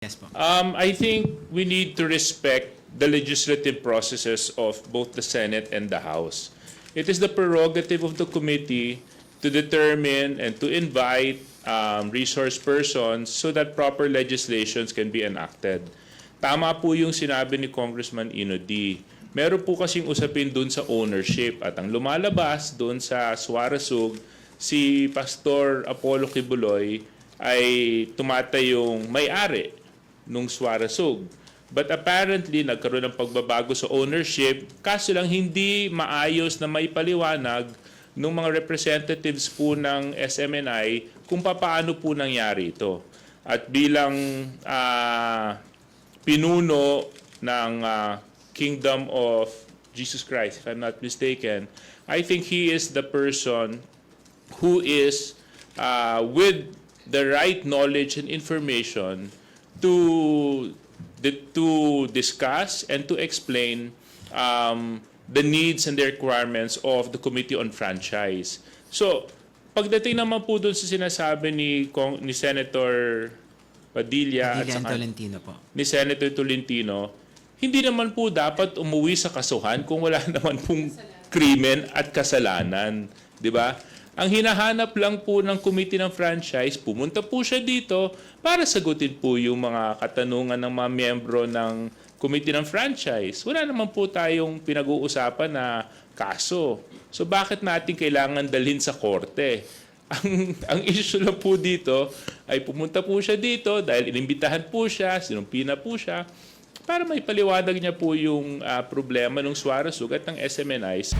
Yes po. Um, I think we need to respect the legislative processes of both the Senate and the House. It is the prerogative of the committee to determine and to invite um, resource persons so that proper legislations can be enacted. Tama po yung sinabi ni Congressman Ino D. Meron po kasing usapin dun sa ownership at ang lumalabas dun sa Suarezug, si Pastor Apollo Kibuloy ay tumatayong may-ari nung Suarezug. But apparently, nagkaroon ng pagbabago sa ownership, kaso lang hindi maayos na may paliwanag ng mga representatives po ng SMNI kung papaano po nangyari ito. At bilang ah, pinuno ng ah, Kingdom of Jesus Christ, if I'm not mistaken, I think he is the person who is uh, with the right knowledge and information to to discuss and to explain um, the needs and the requirements of the Committee on Franchise. So, pagdating naman po dun sa sinasabi ni, ni Senator Padilla, at Padilla and saka Tolentino po. ni Senator Tolentino, hindi naman po dapat umuwi sa kasuhan kung wala naman pong krimen at kasalanan. Di ba? Ang hinahanap lang po ng Committee ng Franchise, pumunta po siya dito para sagutin po yung mga katanungan ng mga miyembro ng Committee ng Franchise. Wala naman po tayong pinag-uusapan na kaso. So bakit natin kailangan dalhin sa korte? Ang, ang issue lang po dito ay pumunta po siya dito dahil inimbitahan po siya, sinumpi po siya, para may paliwanag niya po yung ah, problema ng Suarezug at ng SMNIs.